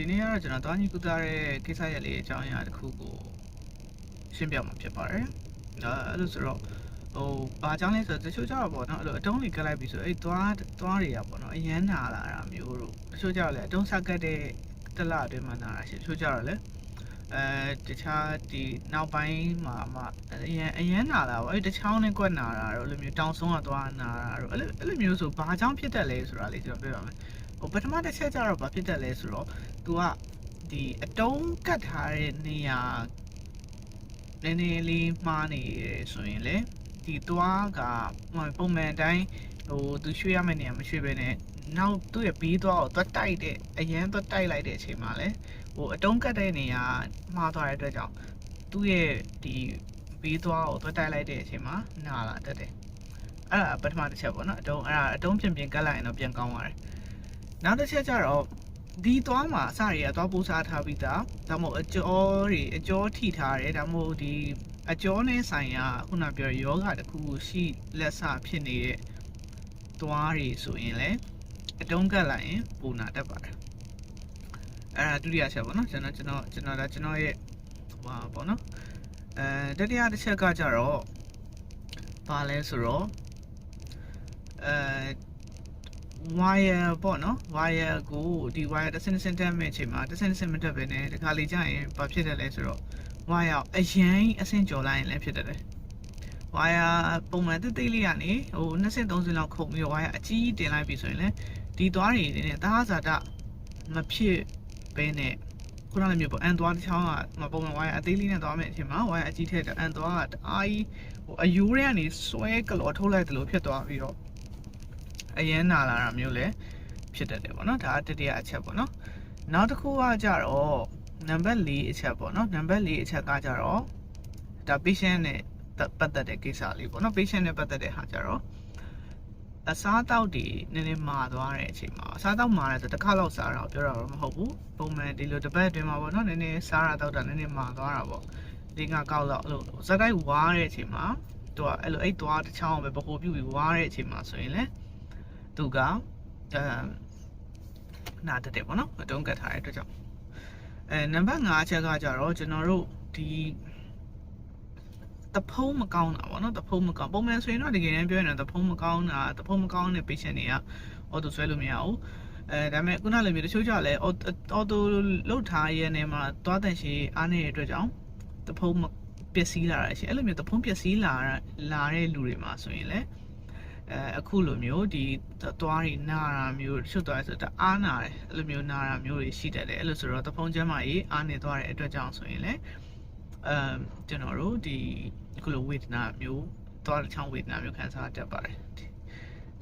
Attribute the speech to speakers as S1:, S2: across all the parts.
S1: ဒီနေ့ကတော့ကျွန်တော်တောင်းကြီးကုသတဲ့ကိစ္စရက်လေးအကြောင်းအရာတစ်ခုကိုရှင်းပြမှာဖြစ်ပါတယ်။ဒါအဲ့လိုဆိုတော့ဟိုဘာကြောင့်လဲဆိုတော့တချို့ကြတော့ပေါ့နော်အဲ့လိုအတုံးလေးကတ်လိုက်ပြီဆိုတော့အဲ့သွားသွားတွေကပေါ့နော်အရန်နာလာတာမျိုးတို့တချို့ကြတော့လေအတုံးဆက်ကတ်တဲ့တစ်လအတွင်းမှာနာတာရှိတချို့ကြတော့လေ အဲတခြားဒီနောက်ပိုင်းမှာမှအရန်အရန်နာလာပေါ့အဲ့တချောင်းနဲ့ကွက်နာတာတို့အဲ့လိုမျိုးတောင်ဆုံးကသွားနာတာတို့အဲ့လိုအဲ့လိုမျိုးဆိုဘာကြောင့်ဖြစ်တတ်လဲဆိုတာလေးကျွန်တော်ပြောပြမယ်ဟိုပထမတစ်ချက်ကြတော့ဘာဖြစ်တတ်လဲဆိုတော့ तू ကဒီအတုံးကတ်ထားတဲ့နေရာနည်းနည်းလေးမှားနေရဆိုရင်လေ ဒီသွားကပုံမှန်အတိုင်းဟိုသူရွှေ့ရမယ့်နေရာမရွှေ့ဘဲနဲ့နောက်သူ့ရဲ့ဘီးသွားကိုသွားတိုက်တဲ့အရန်သွားတိုက်လိုက်တဲ့အချိန်မှာလေဟိုအတုံးကတ်တဲ့နေရာမှားသွားတဲ့အတွက်ကြောင့်သူ့ရဲ့ဒီဘီးသွားကိုသွားတိုက်လိုက်တဲ့အချိန်မှာနာလာတတ်တယ်အဲ့ဒါပထမတစ်ချက်ပေါ့နော်အတုံးအဲ့ဒါအတုံးပြင်ပြင်ကတ်လိုက်ရင်တော့ပြန်ကောင်းပါတယ်နောက်တစ်ချက်ကျတော့ဒီသွားမှာအစတွေကသွားပိုးစားထားပြီးသားဒါမှမဟုတ်အကျော်တွေအကျော်ထိထားတယ်ဒါမှမဟုတ်ဒီ အကျော်နဲ့ဆိုင်ရာခုနပြောယောဂတစ်ခုခုရှိလက်စဖြစ်နေတဲ့သွားတွေဆိုရင်လည်းအတုံးကတ်လိုက်ရင်ပူနာတတ်ပါတယ်အဲ့ဒါဒုတိယချက်ပေါ့နော်ကျွန်တော်ကျွန်တော်ကျွန်တော်ဒါကျွန်တော်ရဲ့ဟိုပါပေါ့နော်အဲတတိယတစ်ချက်ကကြတော့ဘာလဲဆိုတော့အဲ wire ပေါ့နော် wire ကိုဒီ wire တစ်စင်းတစ်စင်းတက်မဲ့အချိန်မှာတစ်စင်းတစ်စင်းမတက်ဘဲနဲ့ဒီခါလေးကြာရင်ဘာဖြစ်တယ်လဲဆိုတော့ wire အရင်အဆင့်ကျော်လိုက်ရင်လည်းဖြစ်တတ်တယ် wire ပုံမှန်တိတ်တိတ်လေးကနေဟို20 30လောက်ခုန်ပြီးတော့ wire အကြီးတင်လိုက်ပြီဆိုရင်လည်းဒီသွားတွေနေနဲ့သားဇာတမဖြစ်ဘဲနဲ့ခုနလိုမျိုးပေါ့အန်သွားတစ်ချောင်းကပုံမှန် wire အသေးလေးနဲ့သွားမယ်အချိန်မှာ wire အကြီးထက်အန်သွားကတအားကြီးဟိုအယူတွေကနေဆွဲကလော်ထုတ်လိုက်တယ်လို့ဖြစ်သွားပြီးတော့ အရန်နာလာတာမျိုးလည်းဖြစ်တတ်တယ်ပေါ့နော်ဒါကတတိယအချက်ပေါ့နော်နောက်တစ်ခုကကြတော့နံပါတ်၄အချက်ပေါ့နော်နံပါတ်၄အချက်ကကြတော့ဒါ patient နဲ့ပတ်သက်တဲ့ကိစ္စလေးပေါ့နော် patient နဲ့ပတ်သက်တဲ့ဟာကြတော့အစားတောက်တွေနည်းနည်းမာသွားတဲ့အချိန်မှာအစားတောက်မာတယ်ဆိုတစ်ခါလောက်စားတာကိုပြောတာတော့မဟုတ်ဘူးပုံမှန်ဒီလိုတစ်ပတ်အတွင်းမှာပေါ့နော်နည်းနည်းစားတာတောက်တာနည်းနည်းမာသွားတာပေါ့ဒီကကောက်တော့အဲ့လိုစက်ကိုက်ဝါးတဲ့အချိန်မှာသူကအဲ့လိုအဲ့သွားတစ်ချောင်းပဲပဟိုပြုတ်ပြီးဝါးတဲ့အချိန်မှာဆိုရင်လည်း သူကအဲနာတက်တယ်ပေါ့နော်အတုံးကတ်ထားတဲ့အတွက်ကြောင့်အဲနံပါတ်5အချက်ကကြတော့ကျွန်တော်တို့ဒီတဖုံးမကောင်းတာပေါ့နော်တဖုံးမကောင်းပုံမှန်ဆိုရင်တော့တကယ်တမ်းပြောရင်တော့တဖုံးမကောင်းတာတဖုံးမကောင်းတဲ့ patient တွေကအော်တိုဆွဲလို့မရဘူးအဲဒါပေမဲ့ခုနလိုမျိုးတချို့ကြလည်းအော်တိုလုတ်ထားရတဲ့နေမှာသွားတန်ရှည်အားနေတဲ့အတွက်ကြောင့်တဖုံးပျက်စီးလာတာရှိအဲ့လိုမျိုးတဖုံးပျက်စီးလာလာတဲ့လူတွေမှာဆိုရင်လည်း အဲအခုလိုမျိုးဒီသွားတွေနာတာမျိုးချွတ်သွားဆိုတော့အားနာတယ်အဲ့လိုမျိုးနာတာမျိုးတွေရှိတတ်တယ်အဲ့လိုဆိုတော့တဖုံးချမ်းမကြီးအားနေသွားတဲ့အတွက်ကြောင့်ဆိုရင်လည်းအမ်ကျွန်တော်တို့ဒီအခုလိုဝေဒနာမျိုးသွားတဲ့ချောင်းဝေဒနာမျိုးခံစားတတ်ပါတယ်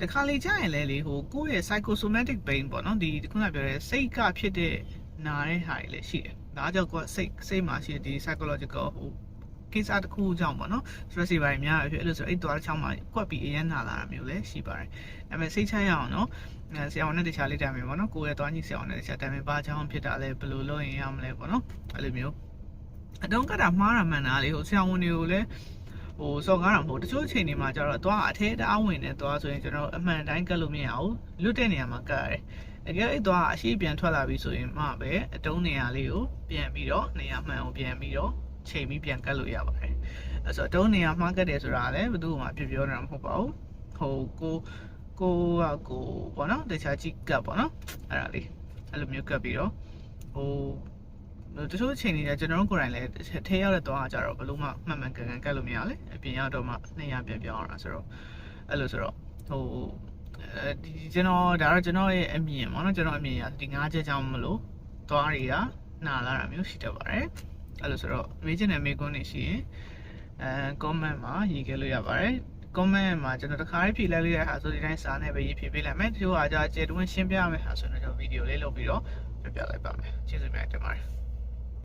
S1: တခါလေကြာရင်လည်းလေဟိုကိုယ့်ရဲ့ psychosomatic pain ပေါ့နော်ဒီခုနပြောတဲ့စိတ်ကဖြစ်တဲ့နာတဲ့ဟာတွေလည်းရှိတယ်ဒါကြောင့်ကိုယ်စိတ်စိတ်မှာရှိတဲ့ဒီ psychological ဟို ကိစ္စတစ်ခုကြောင့်ပေါ့နော် stress တွေပိုင်းများဖြစ်အဲ့လိုဆိုအဲ့သွားတစ်ချောင်းမှာကွက်ပြီးအရန်နာလာတာမျိုးလည်းရှိပါတယ်ဒါပေမဲ့စိတ်ချရအောင်နော်အဲဆရာဝန်နဲ့တခြားလေးတိုင်မယ်ပေါ့နော်ကိုယ်ရဲ့သွားညှိဆရာဝန်နဲ့တခြားတိုင်မယ်ဘာကြောင့်ဖြစ်တာလဲဘယ်လိုလုပ်ရင်ရမလဲပေါ့နော်အဲ့လိုမျိုးအတုံးကတာမှားတာမှန်တာလေဟိုဆရာဝန်တွေကိုလည်းဟိုစော်ကားတာမဟုတ်တချို့အချိန်တွေမှာကျတော့သွားအထဲတအားဝင်နေသွားဆိုရင်ကျွန်တော်အမှန်တိုင်းကတ်လို့မရဘူးလွတ်တဲ့နေရာမှာကတ်ရတယ်တကယ်အဲ့သွားအရှိပြန်ထွက်လာပြီဆိုရင်မှပဲအတုံးနေရာလေးကိုပြန်ပြီးတော့နေရာမှန်ကိုပြန်ပြီးတော့ ချိန်ပြီးပြန်ကတ်လို့ရပါတယ်အဲ့ဆိုတုံးနေရာမှားကတ်တယ်ဆိုတာလည်းဘယ်သူမှပြပြောနေတာမဟုတ်ပါဘူးဟိုကိုကိုကကိုပေါ့နော်တခြားကြည့်ကတ်ပေါ့နော်အဲ့ဒါလေးအဲ့လိုမျိုးကတ်ပြီးတော့ဟိုတချို့အချိန်တွေကျွန်တော်တို့ကိုယ်တိုင်လည်းထဲရောက်တဲ့သွားကြတော့ဘလို့မှမှန်မှန်ကန်ကန်ကတ်လို့မရလေအပြင်ရောက်တော့မှနေရာပြန်ပြောင်းအောင်ဆိုတော့အဲ့လိုဆိုတော့ဟိုအဲဒီကျွန်တော်ဒါတော့ကျွန်တော်ရဲ့အမြင်ပေါ့နော်ကျွန်တော်အမြင်ရဒီငါးချက်ကြောင့်မလို့သွားတွေကနာလာတာမျိုးရှိတတ်ပါတယ် အဲ့လိုဆိုတော့မေးချင်တဲ့မေးခွန်းတွေရှိရင်အဲ comment မှာရေးခဲ့လို့ရပါတယ် comment မှာကျွန်တော်တခါလေးဖြေလိုက်လိုက်ရတာဆိုဒီတိုင်းစာနဲ့ပဲရေးဖြေပေးလိုက်မယ်တချို့အားကြကျေတွင်းရှင်းပြရမယ်ဟာဆိုတော့ကျွန်တော်ဗီဒီယိုလေးလုပ်ပြီးတော့ပြပြလိုက်ပါမယ်ကျေးဇူးများတင်ပါတယ်